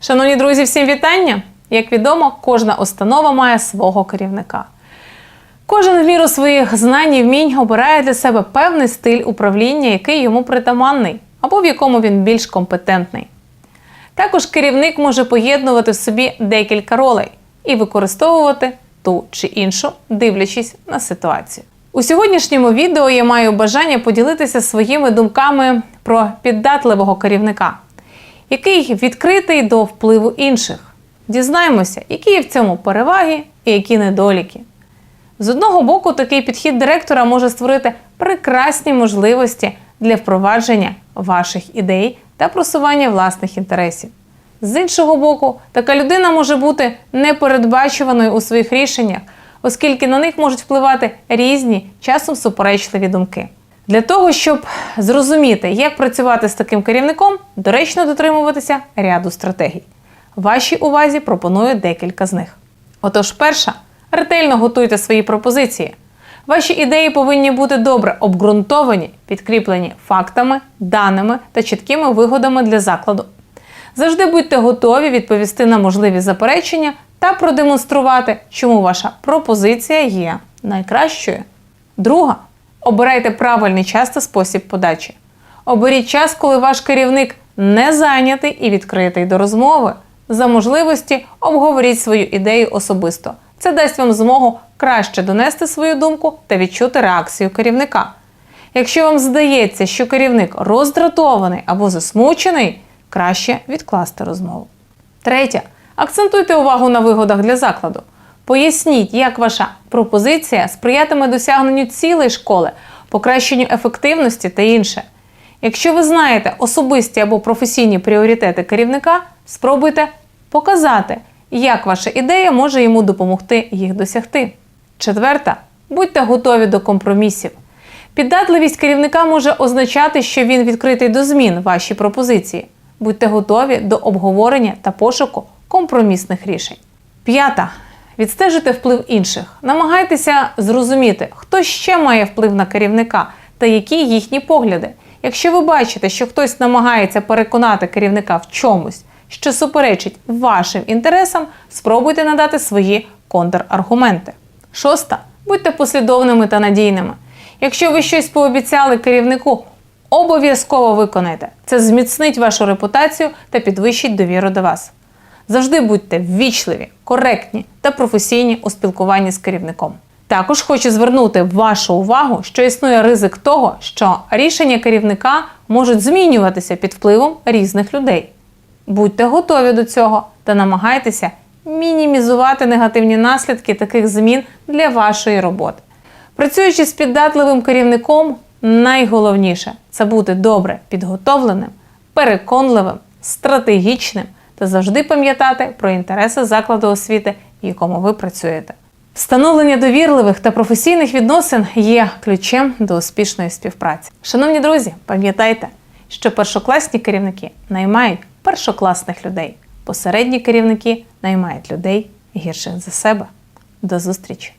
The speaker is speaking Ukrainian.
Шановні друзі, всім вітання! Як відомо, кожна установа має свого керівника. Кожен в міру своїх знань і вмінь обирає для себе певний стиль управління, який йому притаманний, або в якому він більш компетентний. Також керівник може поєднувати в собі декілька ролей і використовувати ту чи іншу, дивлячись на ситуацію. У сьогоднішньому відео я маю бажання поділитися своїми думками про піддатливого керівника, який відкритий до впливу інших. Дізнаємося, які є в цьому переваги і які недоліки. З одного боку, такий підхід директора може створити прекрасні можливості для впровадження ваших ідей та просування власних інтересів. З іншого боку, така людина може бути непередбачуваною у своїх рішеннях, оскільки на них можуть впливати різні, часом суперечливі думки. Для того, щоб зрозуміти, як працювати з таким керівником, доречно дотримуватися ряду стратегій. Вашій увазі пропоную декілька з них. Отож, перша ретельно готуйте свої пропозиції. Ваші ідеї повинні бути добре обґрунтовані, підкріплені фактами, даними та чіткими вигодами для закладу. Завжди будьте готові відповісти на можливі заперечення та продемонструвати, чому ваша пропозиція є найкращою. Друга обирайте правильний час та спосіб подачі. Оберіть час, коли ваш керівник не зайнятий і відкритий до розмови. За можливості обговоріть свою ідею особисто. Це дасть вам змогу краще донести свою думку та відчути реакцію керівника. Якщо вам здається, що керівник роздратований або засмучений, краще відкласти розмову. Третє. Акцентуйте увагу на вигодах для закладу. Поясніть, як ваша пропозиція сприятиме досягненню цілей школи, покращенню ефективності та інше. Якщо ви знаєте особисті або професійні пріоритети керівника, спробуйте показати, як ваша ідея може йому допомогти їх досягти. Четверта. Будьте готові до компромісів. Піддатливість керівника може означати, що він відкритий до змін вашій пропозиції. Будьте готові до обговорення та пошуку компромісних рішень. П'ята. Відстежуйте вплив інших. Намагайтеся зрозуміти, хто ще має вплив на керівника та які їхні погляди. Якщо ви бачите, що хтось намагається переконати керівника в чомусь, що суперечить вашим інтересам, спробуйте надати свої контраргументи. Шоста. Будьте послідовними та надійними. Якщо ви щось пообіцяли керівнику, обов'язково виконайте. Це зміцнить вашу репутацію та підвищить довіру до вас. Завжди будьте ввічливі, коректні та професійні у спілкуванні з керівником. Також хочу звернути вашу увагу, що існує ризик того, що рішення керівника можуть змінюватися під впливом різних людей. Будьте готові до цього та намагайтеся мінімізувати негативні наслідки таких змін для вашої роботи. Працюючи з піддатливим керівником, найголовніше це бути добре підготовленим, переконливим, стратегічним та завжди пам'ятати про інтереси закладу освіти, в якому ви працюєте. Встановлення довірливих та професійних відносин є ключем до успішної співпраці. Шановні друзі, пам'ятайте, що першокласні керівники наймають першокласних людей, посередні керівники наймають людей гірших за себе. До зустрічі!